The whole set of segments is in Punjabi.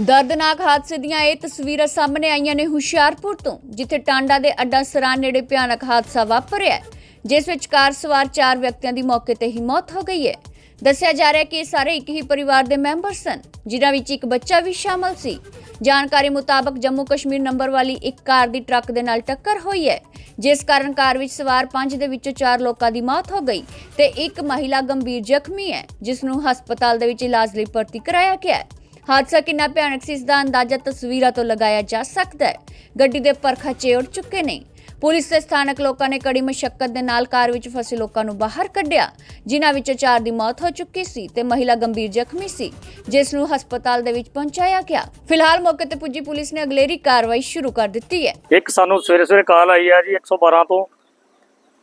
ਦਰਦਨਾਕ ਹਾਦਸੇ ਦੀਆਂ ਇਹ ਤਸਵੀਰਾਂ ਸਾਹਮਣੇ ਆਈਆਂ ਨੇ ਹੁਸ਼ਿਆਰਪੁਰ ਤੋਂ, ਜਿੱਥੇ ਟਾਂਡਾ ਦੇ ਅੱਡਾ ਸਰਾਂ ਨੇੜੇ ਭਿਆਨਕ ਹਾਦਸਾ ਵਾਪਰਿਆ ਜਿਸ ਵਿੱਚ ਕਾਰ ਸਵਾਰ ਚਾਰ ਵਿਅਕਤੀਆਂ ਦੀ ਮੌਕੇ ਤੇ ਹੀ ਮੌਤ ਹੋ ਗਈ ਹੈ। ਦੱਸਿਆ ਜਾ ਰਿਹਾ ਕਿ ਇਹ ਸਾਰੇ ਇੱਕ ਹੀ ਪਰਿਵਾਰ ਦੇ ਮੈਂਬਰ ਸਨ, ਜਿਨ੍ਹਾਂ ਵਿੱਚ ਇੱਕ ਬੱਚਾ ਵੀ ਸ਼ਾਮਲ ਸੀ। ਜਾਣਕਾਰੀ ਮੁਤਾਬਕ ਜੰਮੂ ਕਸ਼ਮੀਰ ਨੰਬਰ ਵਾਲੀ ਇੱਕ ਕਾਰ ਦੀ ਟਰੱਕ ਦੇ ਨਾਲ ਟੱਕਰ ਹੋਈ ਹੈ, ਜਿਸ ਕਾਰਨ ਕਾਰ ਵਿੱਚ ਸਵਾਰ ਪੰਜ ਦੇ ਵਿੱਚੋਂ ਚਾਰ ਲੋਕਾਂ ਦੀ ਮੌਤ ਹੋ ਗਈ ਤੇ ਇੱਕ ਮਹਿਲਾ ਗੰਭੀਰ ਜ਼ਖਮੀ ਹੈ, ਜਿਸ ਨੂੰ ਹਸਪਤਾਲ ਦੇ ਵਿੱਚ ਇਲਾਜ ਲਈ ਭਰਤੀ ਕਰਾਇਆ ਗਿਆ ਹੈ। ਹਾਦਸਾ ਕਿੰਨਾ ਭਿਆਨਕ ਸੀ, ਇਸ ਦਾ ਅੰਦਾਜ਼ਾ ਤਸਵੀਰਾਂ ਤੋਂ ਲਗਾਇਆ ਜਾ ਸਕਦਾ ਹੈ। ਗੱਡੀ ਦੇ ਪਰਖਚੇ ਉੱਡ ਚੁੱਕੇ ਨੇ। ਪੁਲਿਸ ਤੇ ਸਥਾਨਕ ਲੋਕਾਂ ਨੇ ਕੜੀ ਮੁਸ਼ਕਲ ਦੇ ਨਾਲ ਕਾਰ ਵਿੱਚ ਫਸੇ ਲੋਕਾਂ ਨੂੰ ਬਾਹਰ ਕੱਢਿਆ, ਜਿਨ੍ਹਾਂ ਵਿੱਚੋਂ ਚਾਰ ਦੀ ਮੌਤ ਹੋ ਚੁੱਕੀ ਸੀ ਤੇ ਮਹਿਲਾ ਗੰਭੀਰ ਜ਼ਖਮੀ ਸੀ, ਜਿਸ ਨੂੰ ਹਸਪਤਾਲ ਦੇ ਵਿੱਚ ਪਹੁੰਚਾਇਆ ਗਿਆ। ਫਿਲਹਾਲ ਮੌਕੇ ਤੇ ਪੁੱਜੀ ਪੁਲਿਸ ਨੇ ਅਗਲੇਰੀ ਕਾਰਵਾਈ ਸ਼ੁਰੂ ਕਰ ਦਿੱਤੀ ਹੈ। ਇੱਕ ਸਾਨੂੰ ਸਵੇਰੇ ਸਵੇਰੇ ਕਾਲ ਆਈ ਹੈ ਜੀ 112 ਤੋਂ।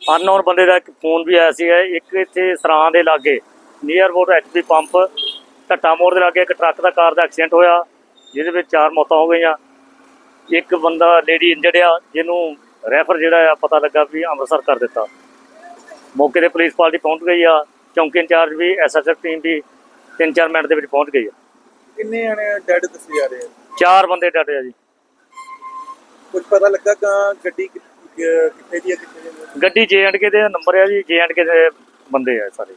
ਅਨਨੋਨ ਬੰਦੇ ਦਾ ਇੱਕ ਫੋਨ ਵੀ ਆਇਆ ਸੀ ਇੱਕ ਇੱਥੇ ਸਰਾਂ ਦੇ ਲਾਗੇ near about HP pump. Dhatta ਮੋੜ ਦੇ ਲਾਗੇ ਇੱਕ ਟਰੱਕ ਦਾ ਕਾਰ ਦਾ ਐਕਸੀਡੈਂਟ ਹੋਇਆ ਜਿਹਦੇ ਵਿੱਚ ਚਾਰ ਮੌਤਾਂ ਹੋ ਗਈਆਂ। ਇੱਕ ਬੰਦਾ ਲੇਡੀ ਇੰਜਰਡ ਆ ਜਿਹਨੂੰ ਰੈਫਰ ਜਿਹੜਾ ਆ ਪਤਾ ਲੱਗਾ ਵੀ ਅੰਮ੍ਰਿਤਸਰ ਕਰ ਦਿੱਤਾ। ਮੌਕੇ ਤੇ ਪੁਲਿਸ ਪਾਰਟੀ ਪਹੁੰਚ ਗਈ ਆ ਚੌਂਕੀ ਇੰਚਾਰਜ ਵੀ ਐਸਐਸਐਫ ਟੀਮ ਵੀ 3-4 ਮਿੰਟ ਦੇ ਵਿੱਚ ਪਹੁੰਚ ਗਈ ਆ। ਕਿੰਨੇ ਜਣੇ ਡੈਡ ਦੱਸੇ ਜਾ ਰਹੇ ਆ? ਚਾਰ ਬੰਦੇ ਡਟੇ ਆ ਜੀ। ਕੁਝ ਪਤਾ ਲੱਗਾ ਕਿ ਗੱਡੀ ਕਿੱਥੇ ਦੀ ਹੈ ਕਿੱਥੇ ਦੀ ਗੱਡੀ ਜੇ ਐਂਡ ਕੇ ਦੇ ਨੰਬਰ ਆ ਜੀ ਜੇ ਐਂਡ ਕੇ ਦੇ ਬੰਦੇ ਆ ਸਾਰੇ।